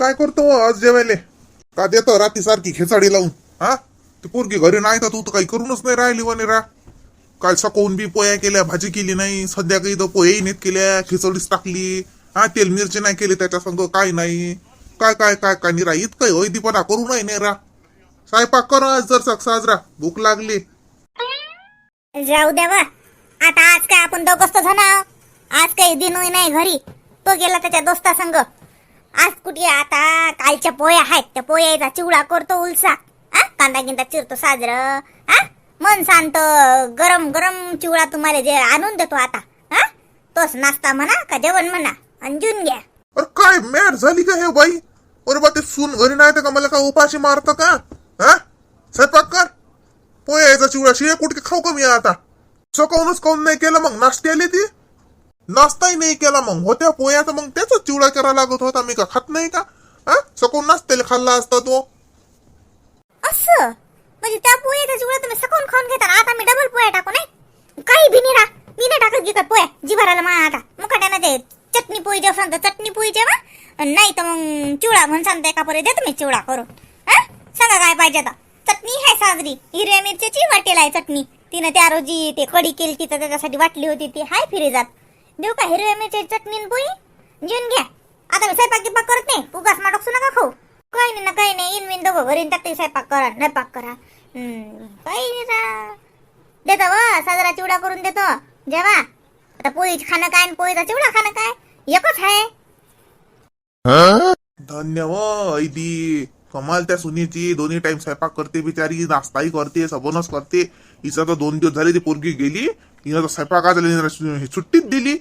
काय करतो हो आज जेवायले? का देतो रात्री सारखी खिचडी लावून? हा? ती पोरगी घरी नाही तर तू तर काही करूनच नाही राहिली वने रा काल सकाळून बी पोया केल्या भाजी केली नाही सध्या काही तर पोहे नीट केल्या खिचडीच टाकली. हा तेल मिरची नाही केली त्याच्या संग काय नाही. काय काय काय काय निरा इतकं होईदीपणा करू नाही नाही रा स्वयंपाक कर आज जर सक साजरा भूक लागली. जाऊ द्या आता आज काय आपण दोघंच तर आज काही दिन नाही घरी. तो गेला त्याच्या दोस्ता संग. आज कुठे आता कालच्या पोया आहेत. त्या पोयाचा चिवडा करतो उलसा. हा? कांदा गिंदा चिरतो साजर. हा? मन शांत गरम गरम चिवडा तुम्हाला जे आणून देतो आता. हा? तोच नाश्ता म्हणा का जेवण म्हणा. अंजून घ्या. अरे काय मॅड झाली का हे बाई? अरे बा ते सून घरी नाही तर का मला का उपाशी मारतं का? हा? स्वयंपाक कर. पोयाचा चिवडा शिळे कुठे खाऊ का मी आता? सकाळूनच काऊन नाही केलं मग नाश्ते आली ती? नाश्ताही नाही केला मग. होत्या पोह्याचा मग त्याचा चिवडा करायला लागत होता. मी का खात नाही का? हा? सकून नाश्त्याला खाल्ला असता तो. असं? म्हणजे त्या पोह्याचा चिवडा तुम्ही सकून खाऊन घेता आता मी डबल पोया टाकू नाही? काही भी नाही मी नाही टाकत घेतात पोया जिभराला मा आता. मुकाट्यानं ते चटणी पोळी जेव्हा सांगतो. चटणी पोळी जेव्हा नाही तर मग चिवडा म्हणून सांगता एका परे देतो मी चिवडा करून. हा? सांगा काय पाहिजे आता. चटणी आहे साजरी. हिरव्या मिरच्याची वाटेल आहे चटणी. तिनं त्या रोजी ते कडी केली तिथं त्याच्यासाठी वाटली होती ती. हाय फिरे जात. देऊ का हिरव्या मिरच्याची चटणी पोळी जेवून घ्या. आता मी स्वयंपाक गिपाक करत नाही. उगाच नाटक नका खाऊ. काही नाही ना काही नाही. इन विन दोघं घरी टाकते. स्वयंपाक करा स्वयंपाक करा. हम्म, काही नाही रा. देतो व साजरा चिवडा करून देतो. जेवा. आता पोळी खाणं काय आणि पोळीचा चिवडा खाणं काय? एकच आहे. धन्यवाद ऐदी कमाल त्या सुनीची. दोन्ही टाइम स्वयंपाक करते बिचारी. नाश्ताही करते सबनच करते. हिचं तर दोन दिवस झाले ती पोरगी गेली. हिला तर स्वयंपाकात सुट्टीच दिली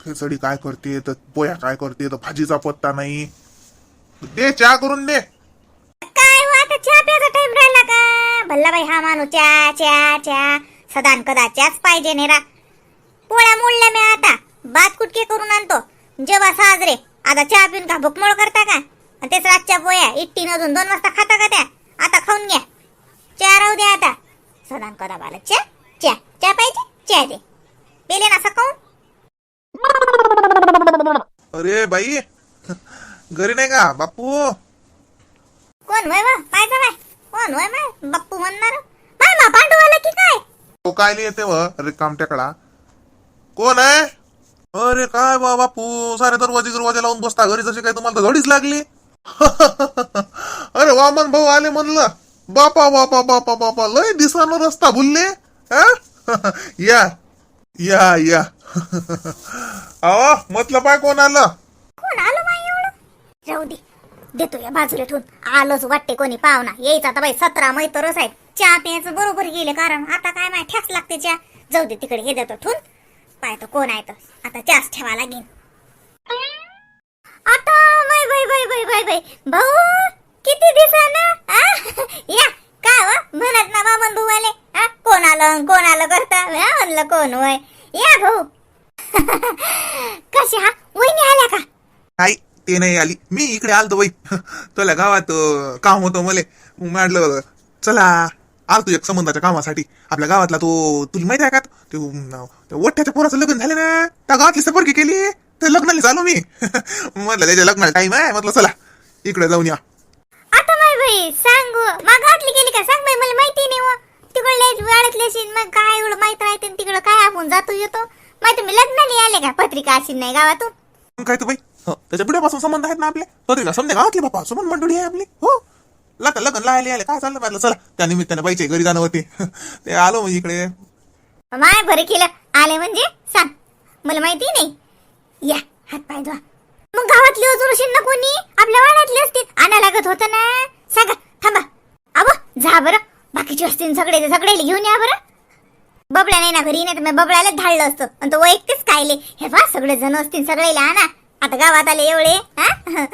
खेचडी काय करते तर पोया काय करते तर भाजीचा पत्ता नाही. दे चहा करून दे. काय हो, आता चहा प्यायचा टाइम राहिला का? भल्ला हा माणूस चहा च्या च्या सदान कदाच्याच पाहिजे नेरा पोळ्या मोडल्या मी आता. भात कुटके करून आणतो. जेव्हा साजरे. आता चहा पिऊन का भुकमोळ करता का? आणि तेच रातच्या पोया इट्टीन अजून दोन वाजता खाता का त्या? आता खाऊन घ्या. चहा राहू द्या आता. सदान कदा बाला चहा? पेले ना सकाळून. अरे बाई. घरी नाही का बापू कोण होय बाय कोण होय माय बाप्पू म्हणणार. माय मा पांडू की काय? तो काय येते व कामट्याकडा कोण आहे? अरे काय बा बापू सारे दरवाजे दरवाजे लावून बसता. घरी जशी काय तुम्हाला तर घडीच लागली. अरे वामन भाऊ आले म्हणलं. बापा बापा बापा बापा लय दिसानो रस्ता भुलले हा? या. या या. अहो म्हटलं पाय कोण आलं कोण आलं माय एवढं? जाऊ दे. देतो या बाजूला ठेवून. आलोच वाटते कोणी पाहुणा. यायचा आता बाई सतरा मैत्रच आहेत चहा प्यायचं बरोबर गेले कारण आता काय माय ठ्यास लागते चहा. जाऊ दे तिकडे हे देतो ठेवून. पाय तो कोण आहे तर. आता चहाच ठेवा लागेल आता बाई बाई बाई बाई बाई बाय भाऊ किती दिसा ना या. काय वा? म्हणत ना मामन भाऊ आले हा? कोण आलं कोण आलं करता? हा म्हणलं कोण वय? या भाऊ. कशी हा? वहिनी आल्या का? नाही ते नाही आली. मी इकडे आलतो बाई. तुला गावात अं, काम होतं मले. मग म्हटलं चला आलतो एक संबंधाच्या कामासाठी. आपल्या गावातला तो तुला माहिती आहे का? तू अं, त्या ओठ्याच्या पोराचं लग्न झालं ना? त्या गावातली सपर्की केली. तर लग्नाला चालू मी. म्हटलं त्याच्या लग्नाला टाइम आहे. म्हटलं चला इकडे जाऊन या. बाई सांग मागातली गेली का? सांग बाई मला माहिती नाही व. तिकडले वाड्यातले असेल मग काय एवढं माहीत राहते तिकडं काय आपण जातो येतो? माहिती तुम्ही लग्नाला आले का? पत्रिका असेल नाही गावातून. मग काय तर बाई? हो, त्याच्या पिढ्यापासून संबंध आहेत ना आपले? पत्रिका समजा गावातली बापा सुमन मंडळी आहे आपली. हो. लग्न लग्न लायले आले काय चाललं म्हटलं चला त्या निमित्ताने बाईचे घरी जाणं होते. ते आलो मग इकडे. माय बरं केलं आले म्हणजे? सांग. मला माहिती नाही. या हात पाय धुवा. मग गावातली अजून असेल ना. कोणी आपल्या वाड्यातली असतील आणा लागत होतं ना. सांगा थांबा. अबो जा बरं. बाकीचे असतील सगळे ते सगळे घेऊन या बरं. बबड्या नाही ना घरी नाही तर मी बबड्याला धाडलं असतं. आणि तो एकटेच खायले हे पहा सगळे जण असतील सगळे आणा. आता गावात आले एवढे हा?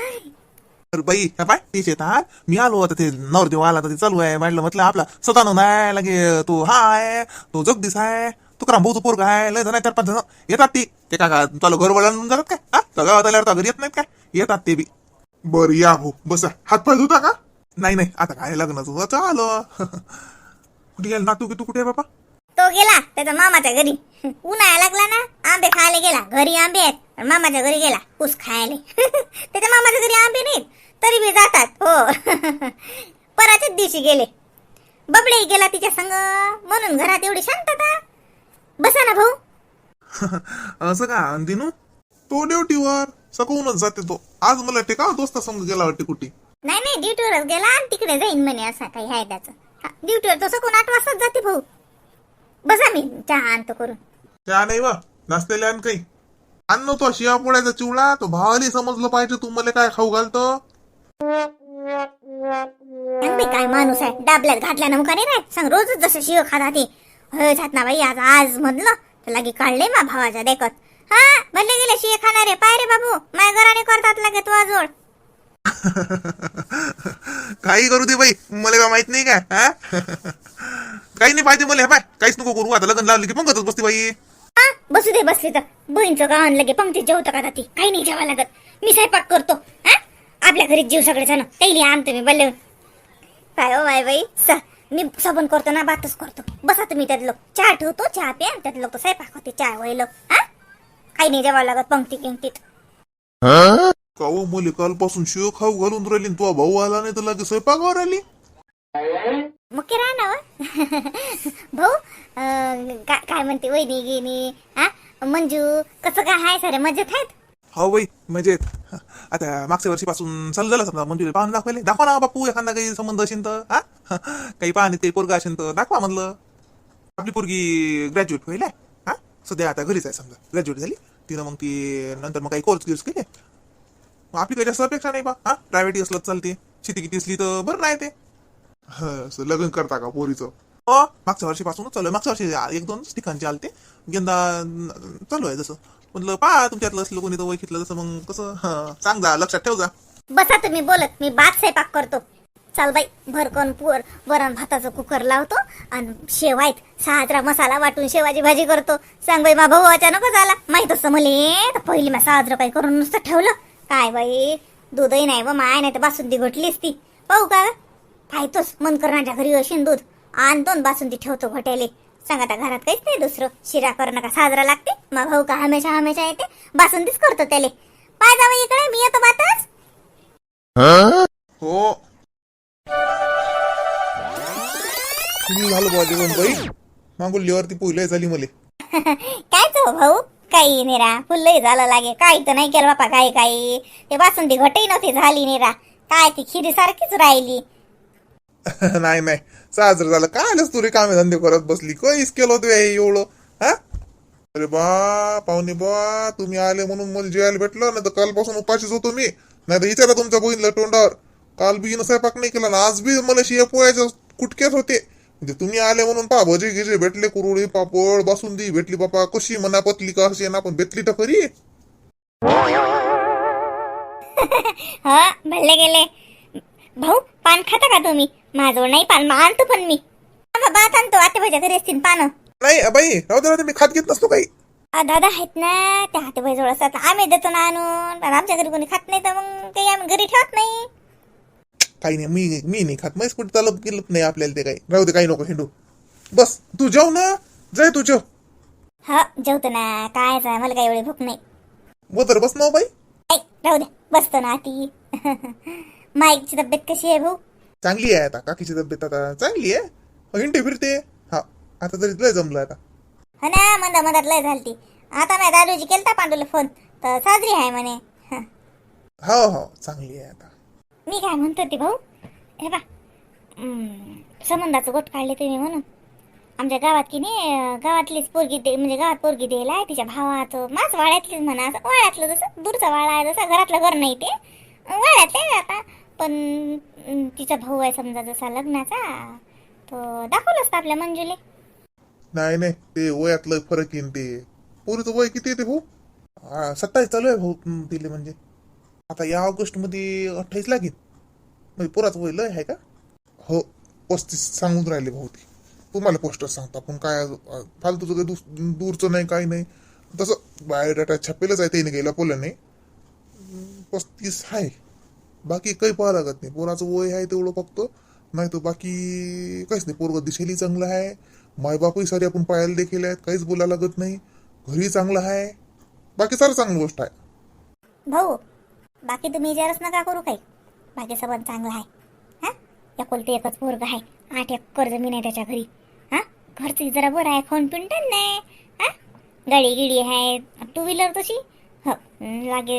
तर बाई ह्या पाय तेच येतात मी आलो आता ते नवरदेव आला तर ते चालू आहे. म्हटलं म्हटलं आपला स्वतः नाही लगे तो हा आहे तो जगदीश आहे तुकाराम भाऊचं पोरगा आहे लय जण आहे, चार पाच जण. येतात ती. ते का का चालू घर वळून जातात काय? हा? गावात आल्यावर तर घरी येत नाहीत काय? येतात ते बी. बर या हो. बसा. हात पाय धुता का? नाही नाही आता काय लग्नाचं चालो. कुठे गेला? नातू की तू कुठे आहे बाबा तो गेला त्याच्या मामाच्या घरी. उन्हाळा लागला ना आंबे खायला गेला. घरी आंबे आहेत मामाच्या घरी गेला. ऊस खायला. त्याच्या मामाच्या घरी आंबे नाहीत पराच्याच दिवशी गेले. बबडे गेला तिच्या संग. म्हणून घरात एवढी शांतता. बसा ना भाऊ. असं का दिनू तो ड्युटीवर. सकाळूनच जाते तो. आज मला वाटते का दोस्ता समोर गेला वाटते कुठे? नाही नाही ड्युटीवरच गेला आणि तिकडे जाईन म्हणे असं काही आहे त्याचं. ड्युटीवर तो सकून आठ वाजताच जाते भाऊ. बसा मी चहा आणतो करून. त्या नाही वा नाचलेले आणि काही. आणलो तो शिवा पोळ्याचा चिवडा तो भावाली समजलं पाहिजे तू मला काय खाऊ घालतो. सांग बाई काय माणूस आहे. डाबल्यात घातल्यानं मुका नाही. राहत सांग रोजच जसं शिव खाता ते होय जात ना बाई आज आज म्हणलं. तर लगे काढले मा भावाच्या देखत. हा भले गेले शिव खाणारे. पाय रे बाबू माय घराने करतात लगे तू आजोड काही करू दे बाई. मला काय माहीत नाही काय हा? काही नाही पाहिजे मला हे पाय काहीच नको करू. आता लग्न लावली की पंगतच बसते बाई. हा? बसू दे बसली तर. बहीणचं गावान लगे पंक्तीत जेवतं का ती. काही नाही जेवा लागत. मी स्वयंपाक करतो हा? आपल्या घरीच जीव सगळे जण. त्याला आणतो मी बल्ले. काय हो माय बाई? स मी सबन करतो ना बातच करतो. बसा तुम्ही त्यात लोक. चहा ठेवतो चहा प्या त्यात लोक स्वयंपाक होते चहा व्हायला. हा? काही नाही जेवा लागत पंक्ती किंक्तीत काऊ मुली कालपासून शिव खाऊ घालून राहिली तुझा भाऊ आला नाही तर लगे स्वयंपाकावर आली? मुख्य राहणार व. भाऊ अं, काय काय म्हणते वहिनी गिनी हा मंजू कसं काय हाय सारे? मजेत आहेत? हो बाई म्हणजे आता मागच्या वर्षीपासून चालू झालं समजा मंजुरी पाहून दाखवले दाखवा ना बापू एखादा काही संबंध असेल तर हा काही पाहणे ते पोरगा असेल तर दाखवा म्हणलं. आपली पोरगी ग्रॅज्युएट होईल हा सध्या आता घरीच आहे समजा. ग्रॅज्युएट झाली. तिनं मग ती नंतर मग काही कोर्स गिर्स केले. आपली काही जास्त अपेक्षा नाही बा. हा? प्रायव्हेट असलं चालते. शेती किती असली तर बरं नाही ते हं, असं लग्न करता का पोरीचं? हो मागच्या वर्षीपासूनच चालू आहे. मागच्या वर्षी एक दोन ठिकाणचे आलते. यंदा न- चालू आहे जसं. म्हटलं पहा तुमच्यातलं असलं कोणी तर ओळखीतलं जसं मग कसं? हं, सांग जा लक्षात ठेव जा बसा तुम्ही बोलत. मी भात स्वयंपाक करतो. चाल बाई भरकन पुर वरण भाताचं कुकर लावतो आणि शेवायत साजरा मसाला वाटून शेवाची भाजी करतो. सांग बाई मा भाऊ अचानकच आला. माहीत असतं मले तर पहिली मी साजरं काही करून नुसतं ठेवलं. काय बाई? दूधही नाही व माय नाही तर बासुंदी घटलीच ती. पाहू का? पाहतोच मन करण्याच्या घरी असेल दूध. आणतो बासुंदी ठेवतो घट्याले. सांग आता घरात काहीच नाही दुसरं. शिरा करणं का साजरा लागते. मग भाऊ का हमेशा हमेशा येते? बासुंदीच करतो त्याले. पाय जावं इकडे मी येतो बातच. हो. झालं मागुल्लीवरती पोहिलंय झाली मले. काय तो भाऊ? काही निरा फुलही झालं लागे. काही तर नाही केलं बापा काही काही. ते बासुंदी घटही नव्हती झाली निरा. काय ती खिरी सारखीच राहिली. नाही नाही. साजरं झालं. काय आलंच तू कामे धंदे करत बसली? काहीच केलं होतं हे एवढं? हा? अरे बा पाहुणे बा तुम्ही आले म्हणून मला जेवायला भेटलं नाही तर कालपासून उपाशीच होतो मी. नाही तर विचारा तुमच्या बहिणीला तोंडावर. काल बी स्वयंपाक नाही केला ना आज बी मला शिया पोळ्याच्या कुटकेच होते. म्हणजे तुम्ही आले म्हणून पा भजे गिजे भेटले कुरुळी पापड बासुंदी भेटली बापा कशी मना पतली का अशी ना पण भेटली तर खरी. हा भल्ले गेले. भाऊ पान खाता का तुम्ही? माझं नाही पान मग आणतो पण मी. बात आणतो आता माझ्या घरी असतील पानं. नाही बाई राहू दे राहू दे, मी खात घेत नसतो काही. दादा आहेत ना त्या हाते जवळ असतात. आम्ही देतो ना आणून पण आमच्या घरी कोणी खात नाही तर मग काही आम्ही घरी ठेवत नाही. काही नाही मी मी नाही खात. मैस कुठे चालत गेलं नाही आपल्याला ते काही. राहू दे काही नको हिंडू. बस तू जेव ना. जाय तू जेव. हा जेवतो ना. काय मला काही एवढी भूक नाही. बोतर बस ना हो बाई. ऐ राहू दे. बसतो ना आती. माईकची तब्येत कशी आहे भाऊ? चांगली आहे आता काकीची तब्येत आता. चांगली आहे. अहो, हिंडते फिरते. हा आता तरी लय जमलं आता. हा ना मंदा मंदात लय झालती. आता मी दादूजी केलता पांडूला फोन. तर साजरी आहे म्हणे. हं. हो हो चांगली आहे आता. मी काय म्हणतो ते भाऊ? हे बा संबंधाचं गोट काढले तुम्ही म्हणून. आमच्या गावात की नाही गावातलीच पोरगी दे म्हणजे गावात पोरगी द्यायला आहे तिच्या भावाचं माझ वाड्यातलीच म्हणा असं वाड्यातलं जसं दूरचा वाडा आहे जसा घरातलं घर नाही ते. वाड्यात आहे आता पण तिचा भाऊ आहे समजा जसा लग्नाचा तो दाखवलं असतं आपल्या मंजुले? नाही नाही ते वयातलं फरक येईन ते. पोरीचं वय किती येते भाऊ? सत्तावीस चालू आहे भाऊ तिले म्हणजे. आता या ऑगस्टमध्ये अठ्ठावीस लागेल. म्हणजे पोराचं वय लय आहे का? हो पस्तीस सांगून राहिले भाऊ ती तुम्हाला पोस्टर सांगता पण काय फालतूचं काही दुस- दूरचं नाही काही नाही. तसं बायोडाटा छापेलच आहे त्याने गेला पोलं नाही पस्तीस आहे. बाकी काही पाहावं लागत नाही. पोराचं वय आहे तेवढं फक्त. नाही तर बाकी काहीच नाही. पोरग दिशेली चांगलं आहे. मायबापही सारे आपण पाहायला देखील आहेत. काहीच बोलायला लागत नाही. घरी चांगलं आहे. बाकी सारं चांगली गोष्ट आहे. भाऊ बाकी तुम्ही विचारच नका करू काही. बाकी सबंध चांगला आहे. हा? कोलते एकच पोरग आहे. आठ एकर जमीन आहे त्याच्या घरी. हा? घरचं जरा बरं आहे. खाऊन पिऊन टन नाही हा? गाडी गिडी आहे. टू व्हीलर तशी? हो. लागे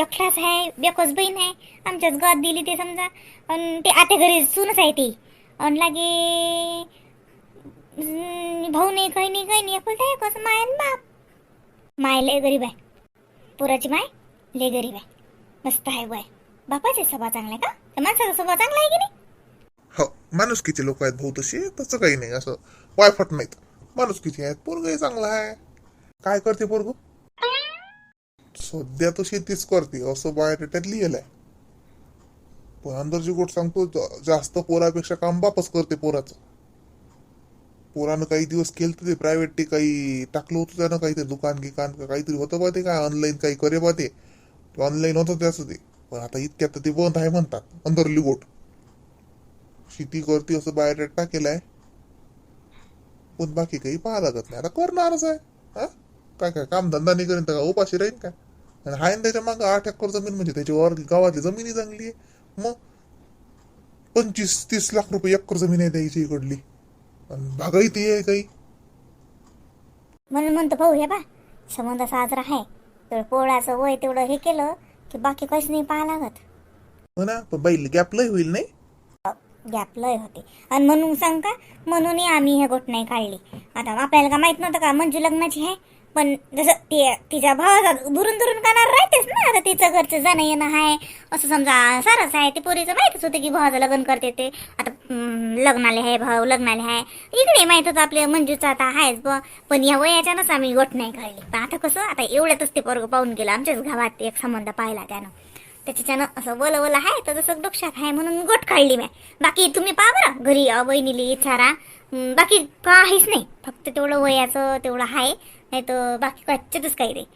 एकटाच आहे. बेकोच बहीण आहे. आमच्याच गत दिली ते समजा. आणि ते आत्या घरी सूनच आहे ती. आणि लागे भाऊ नाही काही नाही काही नाही. एकुलता एकच. माय बाप. माय लय गरीब आहे. पुराची माय लय गरीब आहे. मस्त आहे वय. बापाचे स्वभाव चांगला आहे का? त्या माणसाचा स्वभाव चांगला आहे की नाही? हो माणुसकीचे लोक आहेत भाऊ तशी? तसं काही नाही असं वायफट नाहीत. किती आहेत? पोरगही चांगला आहे. काय करते पोरग? सध्या तो शेतीच करते. असं बायोडेटात लिहिलंय. पण अंदरची गोष्ट सांगतो जास्त पोरापेक्षा काम बापच करते पोराचं. पोरानं काही दिवस केलं ते प्रायव्हेट ते काही टाकलं होतं त्यानं काही ते दुकान गिकान का काहीतरी होतं बा ते काय ऑनलाईन काही करे बा ते. ऑनलाईन होतं त्याच ते पण आता इतक्यात तर ते बंद आहे म्हणतात. अंधरली गोट. शेती करते असं बायोडेटा आहे पण बाकी काही पाहा लागत नाही. आता करणारच आहे. हा? काय काय काम धंदा नाही करेन तर का उपाशी राहील काय? आणि हाय ना त्याच्या मागं आठ एकर जमीन म्हणजे त्याच्यावर गावातली जमिनी चांगली आहे. मग पंचवीस तीस लाख रुपये एकर जमीन आहे त्याची इकडली. आणि बागायती आहे काही. म्हणून म्हणतो भाऊ हे बा संबंध साजरा आहे. तर पोळाचं वय तेवढं हे केलं की बाकी काहीच नाही पाहा लागत. हो ना पण बाईल गॅप लय होईल नाही? गॅप लय होते. आणि म्हणून सांग का म्हणूनही आम्ही हे गोट नाही काढली. आता आपल्याला का माहीत नव्हतं का मंजू लग्नाची आहे? पण जसं ते तिच्या भावाचा दुरून दुरून कानावर राहतेच ना आता तिचं घरचं जाणं येणं आहे असं समजा सारच आहे ते पोरीचं माहितच होतं की भावाचं लग्न करते ते. आता लग्नाले आहे भाऊ लग्नाले आहे. इकडे माहीत होतं आपल्या मंजूचं आता आहेच ब. पण या वयाच्यानंच आम्ही गोट नाही काढली. पण आता कसं आता एवढ्यातच ते पोरग पाहून गेलं. आमच्याच गावात एक संबंध पाहिला त्यानं. त्याच्यानं असं वल वल आहे तर जसं डोक्षात आहे म्हणून गोट काढली मी. बाकी तुम्ही पहा बरं घरी बहिणीली इचारा बाकी काहीच नाही. फक्त तेवढं वयाचं तेवढं आहे. नाही तर बाकी कच्चतच काही नाही.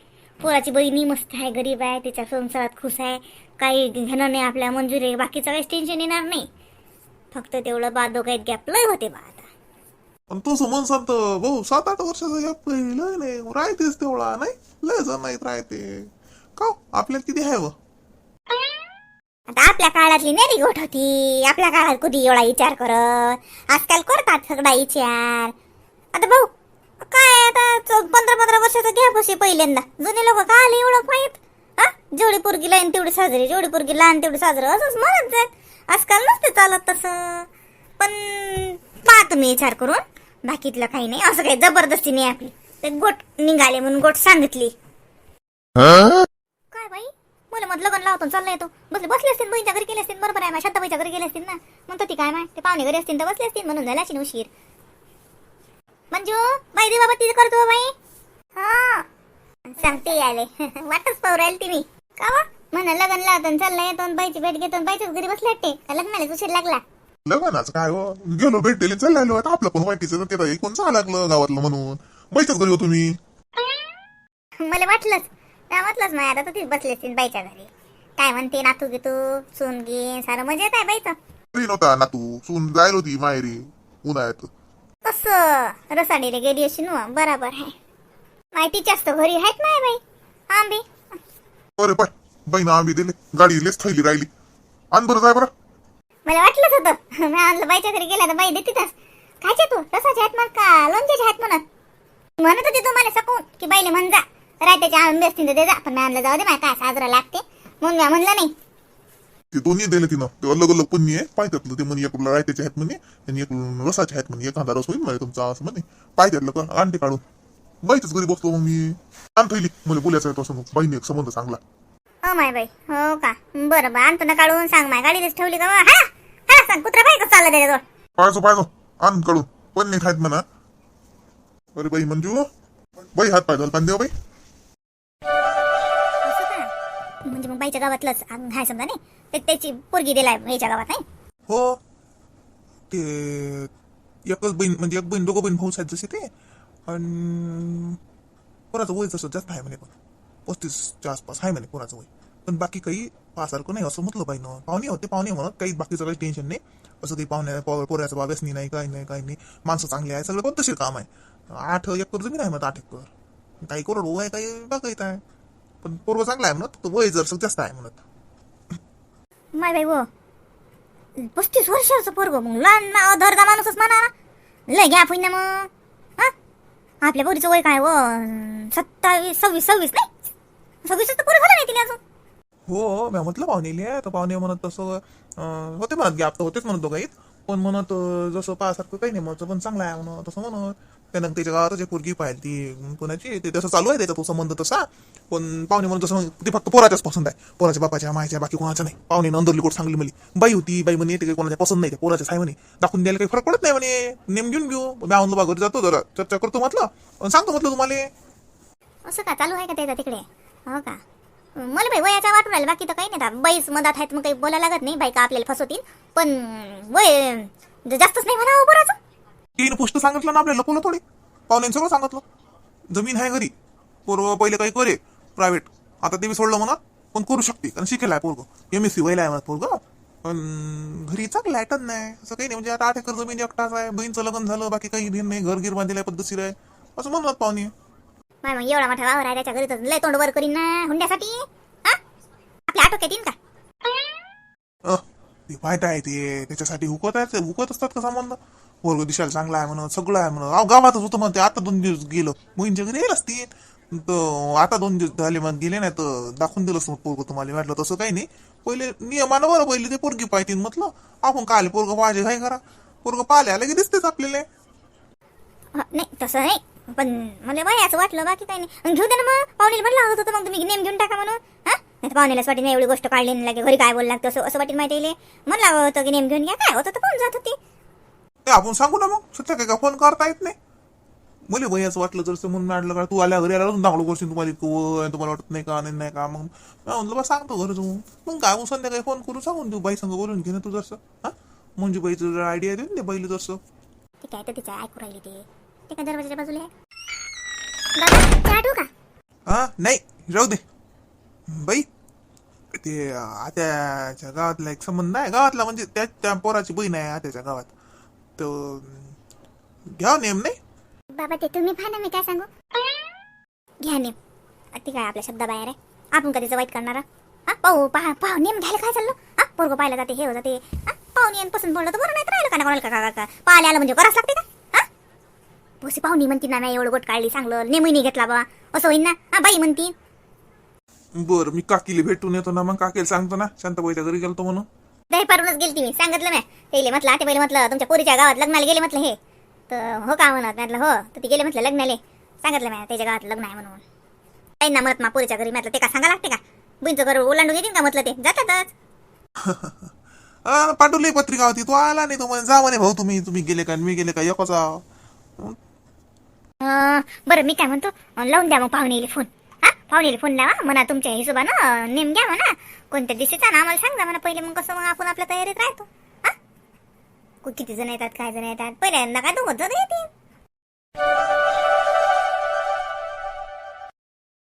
पोराची बहिणी मस्त आहे गरीब आहे तिच्या संसारात खुश आहे. काही घेणं नाही आपल्या मंजुरी आहे बाकीचं काहीच टेन्शन येणार नाही. फक्त तेवढं बादो काही गॅप लय होते बा आता. पण तसं मन सांगत भाऊ सात आठ वर्षाचा गॅप लय नाही. राहतेच तेवढा नाही? लय जण नाहीत राहते. का हो? आपल्याला किती आहे व? आता आपल्या काळातली नेरी गोट होती. आपल्या काळात कधी एवढा विचार करत? आजकाल करतात सगळा विचार. आता भाऊ काय आता? पंधरा पंधरा वर्षाचा घ्या बसे पहिल्यांदा. जुने लोक का आले एवढं पाहित हा? जेवढी पोरगी लहान तेवढी साजरी. जेवढी पोरगी लहान तेवढी साजरं. असंच म्हणत जात आजकाल नसते चालत तसं. पण पहा तुम्ही विचार करून. बाकीतलं काही नाही. असं काही जबरदस्ती नाही आपली. ते गोट निघाले म्हणून गोट सांगितली. काय बाई? मला मग लग्न लावतो चालला येतो बसले बसले असतील बहिणीच्या घरी गेले असतील. बरोबर आहे माझ्या शांताबाईच्या घरी गेले असतील ना. म्हणतो ती काय माय? ते पाहुणे घरी असतील तर बसले असतील म्हणून झाला अशी उशीर मंजू बाई दे बाबा तिथे करतो बाई. हा. सांगते याले वाटच पाहू राहील ती मी का वा? म्हणा लग्न लावतो चालला येतो बाईची भेट घेतो बाईच्याच घरी बसले वाटते. का लग्नाला उशीर लागला? लग्नाच काय हो? गेलो भेट दिली चाललो आता आपलं पण माहितीच ते कोण चाल लागलं गावातलं म्हणून? बैठक घरी हो तुम्ही? मला वाटलंच. म्हटलंच नाही आता तिथे बसले असतील बाईच्या घरी. काय म्हणते नातू गे तू सून घे सारं मजेत आहे बाईचं. नव्हता ना तू सून जायला होती माहेरी. उन्हाळ्यात. असं रसाडीला गेली अशी ना बराबर आहे. माहिती जास्त घरी आहेत नाही बाई? आंबे. अरे पाय बहीण आम्ही दिले गाडी लेस थैली राहिली. आण बरं जाय बरं. मला वाटलंच होतं. मी आणलं बाईच्या घरी गेला तर बाई देतीतच खायचे तू? रसाचे आहेत मग का लोणच्याचे आहेत म्हणत? म्हणत होते तुम्हाला सकून की बाईले म्हण जा. राहत्याचे आंबे असतील तर दे जा पण मी आणलं जाऊ दे माय काय साजरा लागते. म्हणून मी म्हणलं नाही. ते दोन्ही दिले तिनं. ते अलग अलग पुण्य आहे पाय त्यातलं ते म्हणे एक रायत्याचे आहेत म्हणे आणि एक रसाचे आहेत म्हणे एखादा रस होईल म्हणे तुमचा असं म्हणे. पाय त्यातलं का आणते काढून. बाईच्याच घरी बसलो मग मी. आण थैली मला बोलायचं आहे तसं बहिणी एक संबंध चांगला हो माय बाई. हो का? बरं बरं. आणतो ना काढून. सांग माय गाडीच ठेवली का? हा हा सांग. कुत्रा बाई कसं चाललं त्याच्याजवळ? पायचो पायचो आण काढून. पण नाही खायत म्हणा. अरे बाई मंजू. बाई हात पाय पान देऊ बाई. याच्या गावातलंच समजा नाही? त्याची पोरगी दिलाय याच्या गावात नाही? हो. ते एकच बहीण म्हणजे एक बहीण दोघं बहीण भाऊ आहेत जसे ते आणि कोणाचं वय जसं जास्त आहे म्हणे पण. पस्तीसच्या आसपास आहे म्हणे कोणाचं वय. पण बाकी काही पासारखं नाही असं म्हटलं पाहिजे पाहुणे होते पाहुणे म्हणत काही बाकीचं काही टेन्शन नाही. असं काही पाहुण्या पोऱ्याचं बा व्यसनी नाही काही नाही काही नाही. माणसं चांगली आहे सगळं पद्धतशीर काम आहे. आठ एकर जमीन आहे मग आठ एकर. काही करोड आहे काही बागायत आहे. पण पोरग चांगला आहे म्हणत वय जर जास्त आहे म्हणत. माय बाई वो पस्तीस वर्षाचं पोरग मग लहान ना माणूसच म्हणा. लय घ्या पुण्य मग हा? आपल्या पोरीचं वय काय व सत्तावीस सव्वीस सव्वीस नाही? सव्वीस तर पोरं झालं नाही तिला अजून. हो मी म्हटलं पाहुणेले तर पाहुणे म्हणत तसं अं, होते म्हणत गॅप तर होतेच म्हणत दोघाईत पण म्हणत अं, जसं पाहसारखं काही नाही म्हणत पण चांगला आहे म्हणत तसं म्हणत. त्यानंतर त्याच्या गावातच एक पोरगी पाहिली ती कोणाची? ते तसं चालू आहे त्याचा तो संबंध तसा. पण पाहुणे म्हणून जसं ते फक्त पोराच्याच पसंत आहे. पोराच्या बापाच्या मायच्या बाकी कोणाच्या नाही. पाहुणे नंदरली कोट सांगली मला बाई होती बाई म्हणे ते काही कोणाच्या पसंत नाही त्या आहे म्हणे. दाखवून द्यायला काही फरक पडत नाही म्हणे. नेम घेऊन घेऊ. मी आणलो बा घरी जातो जरा. चर्चा करतो म्हटलं. सांगतो म्हटलं तुम्हाला. असं का? चालू आहे का त्याचा तिकडे? हो का? मला बाई वयाच्या वाटून राहिलं बाकी तर काही नाही. का बाईच मधात आहेत मग काही बोलायला लागत नाही. बायका आपल्याला फसवतील. पण वय जास्तच नाही म्हणा बराच तीन पुष्ट सांगितलं ना आपल्याला लपवलं थोडी. पाहुण्यांनी सगळं सांगितलं. जमीन आहे घरी. पोरग पहिले काही करे प्रायव्हेट आता ते बी सोडलं म्हणत पण करू शकते. कारण शिकेल आहे पोरग. एम एस सी व्हायला आहे पोरग. पण घरी चांगलं आहे टन नाही. असं काही नाही. म्हणजे आता आठ एकर जमीन एकटाच आहे. बहीणचं लग्न झालं बाकी काही घेणं नाही. घर गिर बांधलेलं आहे पद्धतशीर आहे. असं म्हणतात पाहुणे. माय मग एवढा मोठा वावर आहे त्याच्या घरी तर लय तोंड वर करीन ना हुंड्यासाठी. आपल्या आटोक्यात येईन का? ते वाईट आहे ते. त्याच्यासाठी हुकत आहे ते हुकत असतात का संबंध? पोरग दिशाला चांगला आहे म्हणून सगळं आहे म्हणून. अहो गावातच होतं म्हणते आता दोन दिवस गेलो. मोहींच्या घरी येईल असतील आता दोन दिवस झाले मग गेले नाही तर दाखवून दिलं असतं पोरग तुम्हाला. म्हटलं तसं काही नाही. पहिले नियमानं बरं पहिले ते पोरगी पाहिजे म्हटलं. आपण काय पोरग पाहिजे काय करा? पोरग पाहिले आले की दिसतेच आपल्याला. नाही तसं नाही. पण मला बाय असं वाटलं बाकी काही नाही. घेऊ दे ना मग. पाहुणेला म्हटलं लागत होतं मग तुम्ही नेम घेऊन टाका म्हणून. हा? नाही तर वाटेल नाही एवढी गोष्ट काढली नाही लागे घरी काय बोलला लागतं असं असं वाटेल माहिती येईल म्हणलं होतं की नेम घेऊन घ्या. काय होतं तर कोण जात होती. ते आपण सांगू ना मग. सध्या काय का फोन करता येत नाही. मला भैयाच वाटलं जर म्हणून म्हटलं का तू आल्या घरी आला दाखवलं गोष्टी तुम्हाला इतकं तुम्हाला वाटत नाही का नाही नाही का मग. मी म्हणलं बा सांगतो घरी जाऊन मग काय मग संध्याकाळी फोन करून सांगून देऊ. बाई संग बोलून घे ना तू जसं हा? म्हणजे बाईचं जर आयडिया देऊन दे बैल जसं ते काय तर तिचं ऐकू राहिली ते. ते काय दरवाजाच्या बाजूला आहे? का? हा नाही राहू दे. बाई ते आत्याच्या गावातला एक संबंध आहे. गावातला म्हणजे त्या त्या पोराची बहीण आहे आत्याच्या गावात. तर घ्या नेम नाही? बाबा ते तुम्ही पहा ना मी काय सांगू? घ्या नेम. ती काय आपल्या शब्दाबाहेर आहे. आपण कधीच वाईट करणार हा? पाहू पहा पाहू नेम घ्यायला काय चाललो? हा पोरगं पाहायला जाते हे हो जाते पाहुणे आणि पसंत पडलं तर बरं नाही तर राहिलं का ना कोणाला का पाहायला आलं म्हणजे करावंच लागते का? हा? पोसी पाहुणी म्हणती ना नाही एवढं गोट काढली चांगलं. नेमही नाही घेतला बा. असं होईन ना? हा बाई म्हणती. बरं मी काकीला भेटून येतो ना मग काकीला सांगतो ना. शांताबाईच्या घरी गेलतो म्हणून. दही पारूनच गेली मी. सांगितलं नाही ते म्हटलं आते पहिले म्हटलं तुमच्या पोरीच्या गावात लग्नाला गेले म्हटलं हे. तर हो का म्हणत म्हटलं हो. तर ती गेले म्हटलं लग्नाले. सांगितलं मी त्याच्या गावात लग्न आहे म्हणून. काही ना म्हणत मा पोरीच्या घरी म्हटलं ते का सांगा लागते का? बहिणीचं घर ओलांडून येतील का म्हटलं ते? जातातच. पाठवली पत्रिका होती. तू आला नाही तो म्हणे जा म्हणे भाऊ तुम्ही तुम्ही गेले का? मी गेले का? एकच बरं मी काय म्हणतो? लावून द्या मग पाहुणेले फोन. हो फावलीला फोन लावा म्हणा तुमच्या हिशोबानं नेम घ्या म्हणा. कोणत्या दिशेचा ना आम्हाला सांगा म्हणा पहिले मग कसं मग आपण आपल्या तयारीत राहतो. किती जण येतात काय जण येतात? पहिल्यांदा काय दोघं जण येते